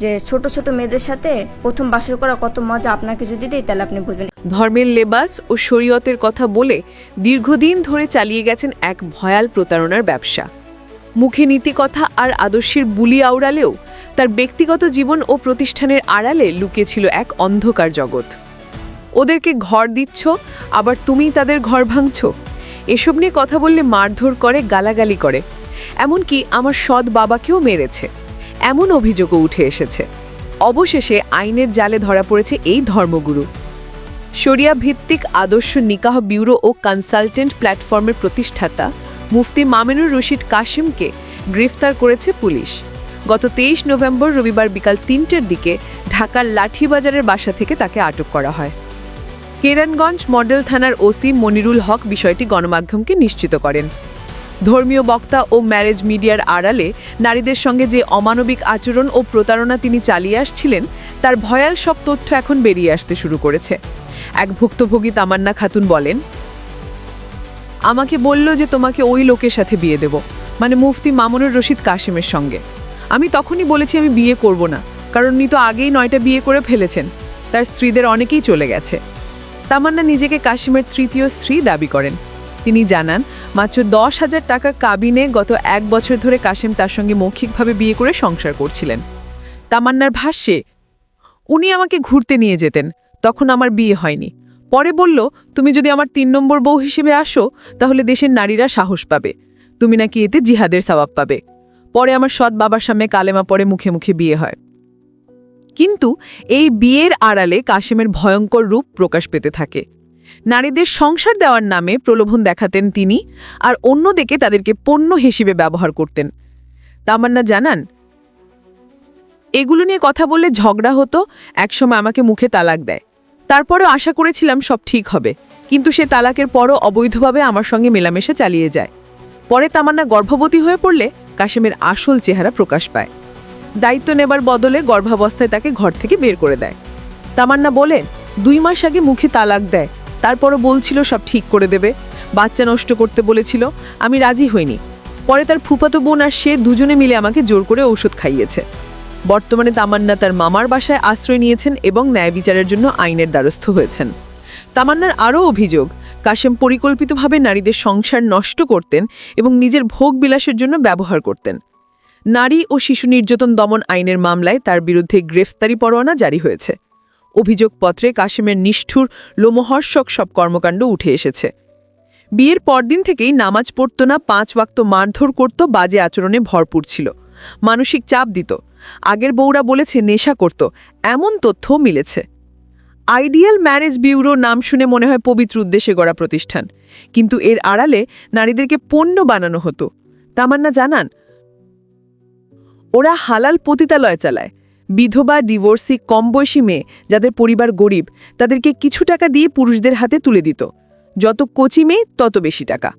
যে ছোট ছোট মেয়েদের সাথে প্রথম বাসর করা কত মজা, আপনাকে যদি দিই তাহলে আপনি বুঝবেন ধর্মের লেবাস ও শরীয়তের কথা বলে দীর্ঘদিন ধরে চালিয়ে গেছেন এক ভয়াল প্রতারণার ব্যবসা। মুখে নীতিকথা আর আদর্শের বুলি আওড়ালেও তার ব্যক্তিগত জীবন ও প্রতিষ্ঠানের আড়ালে লুকিয়েছিল এক অন্ধকার জগৎ। ওদেরকে ঘর দিচ্ছ, আবার তুমি তাদের ঘর ভাঙছ। এসব নিয়ে কথা বললে মারধর করে, গালাগালি করে। এমনকি আমার সৎ বাবাকেও মেরেছে। এমন অভিযোগও উঠে এসেছে। অবশেষে আইনের জালে ধরা পড়েছে এই ধর্মগুরু। শরিয়া ভিত্তিক আদর্শ নিকাহ ব্যুরো ও কনসালটেন্ট প্ল্যাটফর্মের প্রতিষ্ঠাতা মুফতি মামিনুর রশিদ কাশিমকে গ্রেফতার করেছে পুলিশ। গত তেইশ নভেম্বর রবিবার বিকাল তিনটের দিকে ঢাকার লাঠিবাজারের বাসা থেকে তাকে আটক করা হয়। কেরানগঞ্জ মডেল থানার ওসি মনিরুল হক বিষয়টি গণমাধ্যমকে নিশ্চিত করেন। ধর্মীয় বক্তা ও ম্যারেজ মিডিয়ার আড়ালে নারীদের সঙ্গে যে অমানবিক আচরণ ও প্রতারণা তিনি চালিয়ে আসছিলেন, তার ভয়াল সব তথ্য এখন বেরিয়ে আসতে শুরু করেছে। এক ভুক্তভোগী তামান্না খাতুন বলেন, আমাকে বলল যে তোমাকে ওই লোকের সাথে বিয়ে দেব মানে মুফতি মামুনুর রশিদ কাশিমের সঙ্গে। আমি তখনই বলেছি আমি বিয়ে করব না, কারণ উনি তো আগেই নয়টা বিয়ে করে ফেলেছেন, তার স্ত্রীদের অনেকেই চলে গেছে। তামান্না নিজেকে কাশিমের তৃতীয় স্ত্রী দাবি করেন। তিনি জানান, মাত্র দশ হাজার টাকার কাবিনে গত এক বছর ধরে কাশেম তার সঙ্গে মৌখিকভাবে বিয়ে করে সংসার করছিলেন। তামান্নার ভাষ্যে, উনি আমাকে ঘুরতে নিয়ে যেতেন, তখন আমার বিয়ে হয়নি। পরে বলল, তুমি যদি আমার তিন নম্বর বউ হিসেবে আসো, তাহলে দেশের নারীরা সাহস পাবে। তুমি নাকি এতে জিহাদের সবাব পাবে। পরে আমার সৎ বাবার সামনে কালেমা পরে মুখে মুখে বিয়ে হয়। কিন্তু এই বিয়ের আড়ালে কাশেমের ভয়ঙ্কর রূপ প্রকাশ পেতে থাকে। নারীদের সংসার দেওয়ার নামে প্রলোভন দেখাতেন তিনি আর অন্যদিকে তাদেরকে পণ্য হিসেবে ব্যবহার করতেন। তামান্না জানান, এগুলো নিয়ে কথা বললে ঝগড়া হতো, একসময় আমাকে মুখে তালাক দেয়। তারপরেও আশা করেছিলাম সব ঠিক হবে, কিন্তু সে তালাকের পরও অবৈধভাবে আমার সঙ্গে মেলামেশা চালিয়ে যায়। পরে তামান্না গর্ভবতী হয়ে পড়লে কাশেমের আসল চেহারা প্রকাশ পায়। দায়িত্ব নেবার বদলে গর্ভাবস্থায় তাকে ঘর থেকে বের করে দেয়। তামান্না বলেন, দুই মাস আগে মুখে তালাক দেয় তারপরও বলছিল, সব ঠিক করে দেবে। বাচ্চা নষ্ট করতে বলেছিল, আমি রাজি হইনি। পরে তার ফুফাতো বোন আর সে দুজনে মিলে আমাকে জোর করে ঔষধ খাইয়েছে। বর্তমানে তামান্না তার মামার বাসায় আশ্রয় নিয়েছেন এবং ন্যায় বিচারের জন্য আইনের দ্বারস্থ হয়েছেন। তামান্নার আরও অভিযোগ, কাশেম পরিকল্পিতভাবে নারীদের সংসার নষ্ট করতেন এবং নিজের ভোগ বিলাসের জন্য ব্যবহার করতেন। নারী ও শিশু নির্যাতন দমন আইনের মামলায় তার বিরুদ্ধে গ্রেফতারি পরোয়ানা জারি হয়েছে। অভিযোগপত্রে কাশেমের নিষ্ঠুর, লোমহর্ষক সব কর্মকাণ্ড উঠে এসেছে। বিয়ের পরদিন থেকেই নামাজ পড়ত না, পাঁচ ওয়াক্ত মারধর করত, বাজে আচরণে ভরপুর ছিল। মানসিক চাপ দিত। আগের বউরা বলেছে, নেশা করত। এমন তথ্য মিলেছে। আইডিয়াল ম্যারেজ বিউরো নাম শুনে মনে হয় পবিত্র উদ্দেশ্যে গড়া প্রতিষ্ঠান। কিন্তু এর আড়ালে নারীদেরকে পণ্য বানানো হতো। তামান্না জানান, ওরা হালাল পতিতালয় চালায়। বিধবা ডিভোর্সি কম বয়সী মেয়ে যাদের পরিবার গরিব, তাদেরকে কিছু টাকা দিয়ে পুরুষদের হাতে তুলে দিত। যত কচি মেয়ে, তত বেশি টাকা।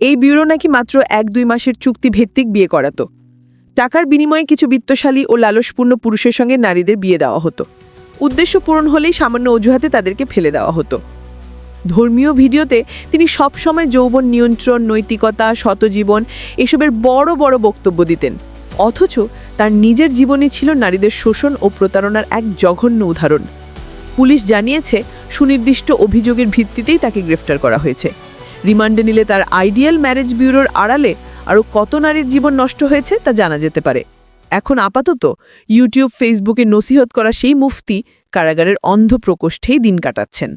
এই ব্যুরো নাকি মাত্র এক দুই মাসের চুক্তি ভিত্তিক বিয়ে করাতো। টাকার বিনিময়ে কিছু বিত্তশালী ও লালসপূর্ণ পুরুষের সঙ্গে নারীদের বিয়ে দেওয়া হতো। উদ্দেশ্য পূরণ হলেই সামান্য অজুহাতে তাদেরকে ফেলে দেওয়া হতো। ধর্মীয় ভিডিওতে তিনি সবসময় যৌবন নিয়ন্ত্রণ, নৈতিকতা, শতজীবন এসবের বড় বড় বক্তব্য দিতেন। অথচ তার নিজের জীবনে ছিল নারীদের শোষণ ও প্রতারণার এক জঘন্য উদাহরণ। পুলিশ জানিয়েছে, সুনির্দিষ্ট অভিযোগের ভিত্তিতেই তাকে গ্রেফতার করা হয়েছে। রিমান্ডে নিলে তার আইডিয়াল ম্যারেজ ব্যুরোর আড়ালে আরও কত নারীর জীবন নষ্ট হয়েছে তা জানা যেতে পারে। এখন আপাতত ইউটিউব, ফেসবুকে নসিহত করা সেই মুফতি কারাগারের অন্ধ প্রকোষ্ঠেই দিন কাটাচ্ছেন।